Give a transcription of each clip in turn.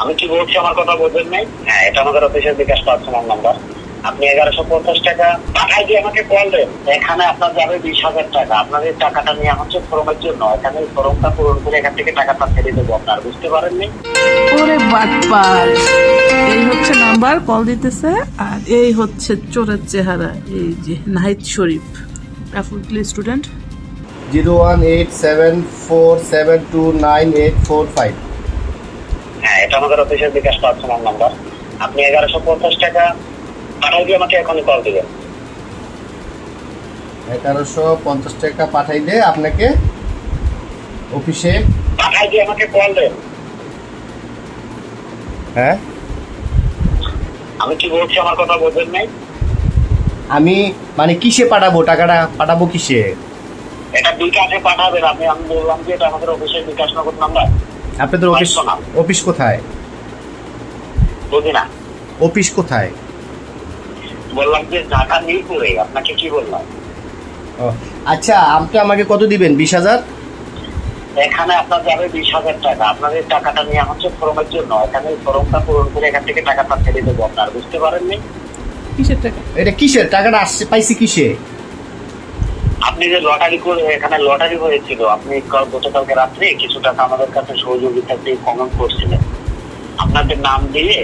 আমি কি বলছি আমার কথা বোঝেন নাই? হ্যাঁ এটা আমাদের অফিসের বিকাশ পার্সোনাল নাম্বার আপনি এগারোশো পঞ্চাশ টাকা টাকায় দিয়ে আমাকে কল দেন। এখানে আপনার যাবে বিশ হাজার টাকা। আপনার এই টাকাটা নিয়ে হচ্ছে ফরমের জন্য। এখানে এই ফরমটা পূরণ করে এখান থেকে টাকাটা ছেড়ে দেবো আপনার। বুঝতে পারেননি ওরে বাটপার এই হচ্ছে নাম্বার কল দিতেছে। আর এই হচ্ছে চোরের চেহারা এই যে Nahid Sharif. অ্যাফুডলি student zero one eight seven four seven two nine eight four five. আমাদের অফিসের বিকাশ পার্সোনাল নাম্বার আপনি এগারোশো পঞ্চাশ টাকা পাঠাই দিয়ে আমাকে এখনই কল দিবেন। এগারোশো পঞ্চাশ টাকা পাঠাইলে আপনাকে অফিসে পাঠাই দিয়ে আমাকে কল দেন। হ্যাঁ? আমি কি বলছি আমার কথা বোঝেন নাই? আমি মানে কিসে পাঠাবো? টাকাটা পাঠাবো কিসে? এটা বিকাশে পাঠাবেন। আপনি আমি বললাম যে এটা আমাদের অফিসের বিকাশ নগর নাম্বার আপনাদের অফিস অফিস কোথায়? অফিস কোথায়? বললাম যে ঢাকা মিরপুরে আপনাকে কি বললাম? ও, আচ্ছা আপনি আমাকে কত দিবেন? বিশ হাজার? এখানে আপনার যাবে বিশ হাজার টাকা। আপনার এই টাকাটা নিয়ে হচ্ছে ফরমের জন্য। এখানে ফরমটা পূরণ করে এখান থেকে টাকাটা ছেড়ে দেবো আপনার। বুঝতে পারেননি? কিসের টাকা? এটা কিসের? টাকাটা আসছে পাইছি কিসে? আপনি যে লটারি করে এখানে লটারি হয়েছিল আপনি গতকালকে রাত্রে কিছু টাকা আমাদের কাছে সহযোগিতা দিয়ে কমেন্ট করছিলেন। আপনাদের নাম দিয়ে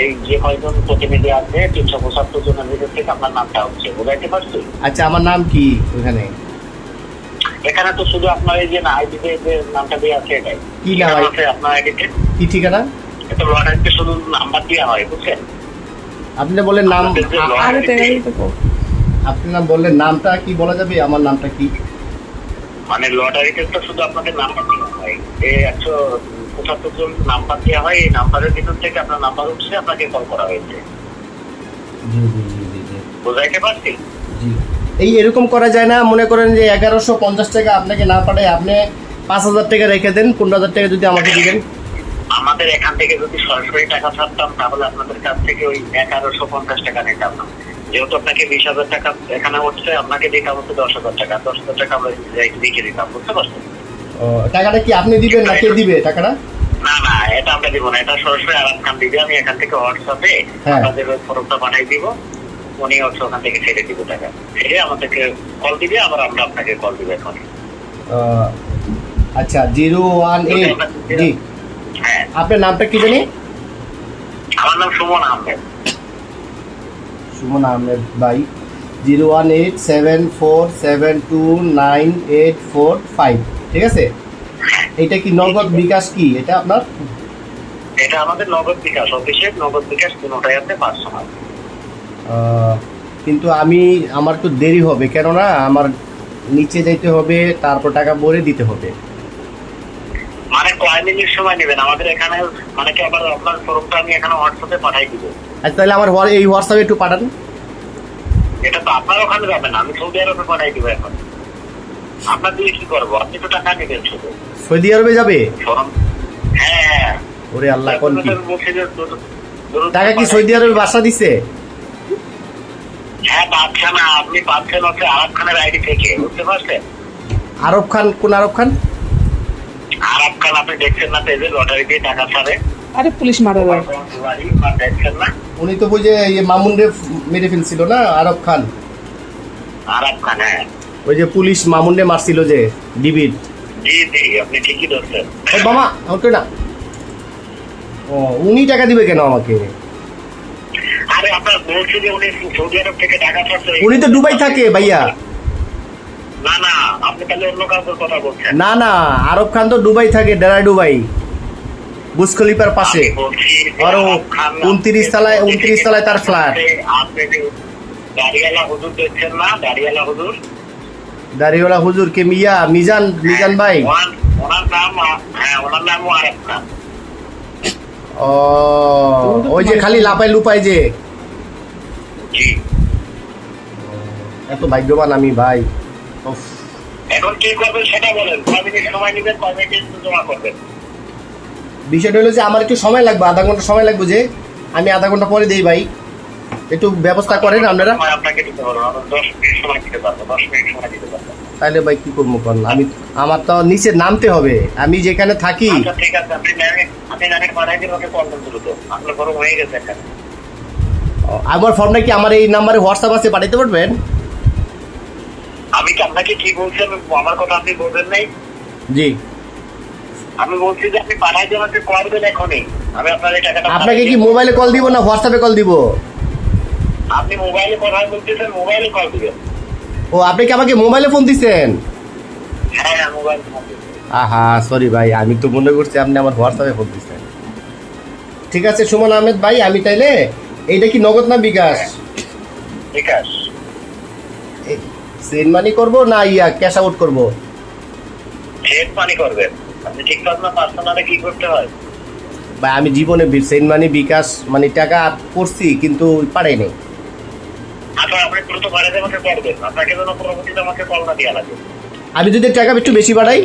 এই যে কয়জন প্রতিনিধি আছে তিনশো পঁচাত্তর জনের ভিতর থেকে আপনার নামটা হচ্ছে বুঝাইতে পারছি? আচ্ছা আমার নাম কি ওখানে? এখানে তো শুধু আপনার এই যে আইডিতে যে নামটা দেওয়া আছে এটাই। কি নাম? আছে আপনার আইডিতে কি ঠিকানা? এটা লটারিতে শুধু নাম্বার দেওয়া হয় বুঝছেন? আপনি বলেন নাম। আরে কো আপনি নাম বললেন নামটা কি বলা যাবে? আমার নামটা কি? মানে লটারিতে তো শুধু আপনাদের নাম্বার দেওয়া হয়। এই একশো পঁচাত্তর জন নাম্বার দেওয়া হয় এই নাম্বারের ভিতর থেকে আপনার নাম্বার উঠছে আপনাকে কল করা হয়েছে। জি জি জি জি জি। বুঝাইতে পারছি জি। এই এরকম করা যায় না। মনে করেন যে এগারোশো পঞ্চাশ টাকা আপনাকে না পাঠায় আপনি পাঁচ হাজার টাকা রেখে দেন পনেরো হাজার টাকা যদি আমাকে দিবেন। আমাদের এখান থেকে যদি সরাসরি টাকা ছাড়তাম তাহলে আপনাদের কাছ থেকে ওই এগারোশো পঞ্চাশ টাকা নিতাম। না যেহেতু আপনাকে বিশ হাজার টাকা এখানে উঠছে আপনাকে দিতাম হচ্ছে দশ হাজার টাকা। দশ হাজার টাকা আমরা লিখে দিতাম বুঝতে পারছেন? টাকাটা কি আপনি দিবেন না কে দিবে টাকাটা? না না এটা আমরা দিব না এটা সরাসরি আরাম খান দিবে আমি এখান থেকে হোয়াটসঅ্যাপে হ্যাঁ। আপনাদের ফটোটা পাঠিয়ে দিব উনি হচ্ছে ওখান থেকে ছেড়ে দিব টাকা। ছেড়ে আমাদেরকে কল দিবে আবার আমরা আপনাকে কল দিব এখন। আচ্ছা জিরো ওয়ান এইট জি। হ্যাঁ। আপনার নামটা কি জানি? আমার নাম সুমন আহমেদ। সুমন আহমেদ ভাই। Zero one eight seven four seven two nine eight four five. ঠিক আছে? এটা কি নগদ বিকাশ কি? এটা আপনার? এটা আমাদের নগদ বিকাশ অফিসের নগদ বিকাশ কোনোটাই আছে পার্সোনাল কিন্তু আমি আমার তো দেরি হবে কেননা আমার নিচে যাইতে হবে তারপর টাকা ভরে দিতে হবে। মানে কয় মিনিট সময় নেবেন আমাদের এখানে মানে কি আবার আপনার ফর্মটা আমি এখানে হোয়াটসঅ্যাপে পাঠাই দিব। আচ্ছা তাহলে আমার হোয়া- এই হোয়াটসঅ্যাপে একটু পাঠান। এটা তো আপনার ওখানে যাবে না আমি সৌদি আরবে পাঠাই দিব এখন। আপনার দিয়ে কি করব? আপনি তো টাকা নেবেন শুধু। সৌদি আরবে যাবে? হ্যাঁ ওরে আল্লাহ কোন কি? টাকা কি সৌদি আরবে বাসা দিছে? হ্যাঁ পাচ্ছেন না আপনি পাচ্ছেন হচ্ছে আরব খানের আইডি থেকে বুঝতে পারছেন? আরব খান কোন আরব খান? আরব খান আপনি দেখছেন না তো লটারি দিয়ে টাকা ছাড়ে। আরে পুলিশ মারা যায়। দেখছেন না? উনি তো বুঝে ইয়ে মামুন রে মেরে ফেলছিল না আরব খান? আরব খান হ্যাঁ। ওই যে পুলিশ মামুন রে মারছিল যে ডিবিট জি জি আপনি ঠিকই ধরছেন। মামা ওকে না। ও উনি টাকা দিবে কেন আমাকে? আরে আপনার বলছি যে উনি সৌদি আরব থেকে টাকা ছাড়ছে উনি তো দুবাই থাকে ভাইয়া। না না আপনি তাহলে অন্য কাউকে কথা বলছেন। না না আরব খান তো দুবাই থাকে ডেরা দুবাই। বুজ খলিফার পাশে। আর 29 তলায়- 29 তলায় তার যে দাড়িওয়ালা হুজুর কে মিয়া মিজান মিজান ভাই। ওনার- ওনার নাম হ্যাঁ ওনার আরেক ও ওই যে খালি লাপাই লুপাই যে। এত ভাগ্যবান আমি ভাই। এখন কি করবেন সেটা বলেন। কয় মিনিট সময় নেবেন কয় মিনিট জমা করবেন? বিষয়টা হলো যে আমার একটু সময় লাগবে আধা ঘণ্টা সময় লাগবে যে আমি আধা ঘণ্টা পরে দেই ভাই। একটু ব্যবস্থা করেন আপনারা। তাহলে ভাই কি করব কোন আমি আমার তো নিচে নামতে হবে। আমি যেখানে থাকি। আচ্ছা আমার ফর্মটা কি আমার এই নাম্বারে হোয়াটসঅ্যাপ আছে পাঠাইতে পারবেন? আমি কি আপনাকে কি বলছি? আমার কথা আপনি বলবেন নাই? জি। আমি বলছি যে আপনি পাঠাই কল দেন এখনই। আমি আপনার এই টাকাটা আপনাকে কি মোবাইলে কল দিব না হোয়াটসঅ্যাপে কল দিব? আপনি মোবাইলে কথা বলতেছেন মোবাইলে কল দিবেন। ও আপনি কি আমাকে মোবাইলে ফোন দিচ্ছেন হ্যাঁ হ্যাঁ মোবাইল ফোন দিবেন। আহা সরি ভাই আমি তো মনে করছি আপনি আমার হোয়াটসঅ্যাপে ফোন দিচ্ছেন ঠিক আছে সুমন আহমেদ ভাই আমি তাইলে এইটা কি নগদ না বিকাশ? ঠিক আছে সেন্ড মানি করব না ইয়া ক্যাশ আউট করব? সেট পানি করবেন। আপনি ঠিক পারেন না পার্সোনালে কি করতে হয়? ভাই আমি জীবনে সেন্ট মানি বিকাশ মানে টাকা করছি কিন্তু পারাই নাই। আপনি দ্রুত বাড়িতে আমাকে কল দেন। আপনাকে যেন পরবর্তীতে আমাকে কল না দেওয়া লাগে। আমি যদি টাকা একটু বেশি বাড়াই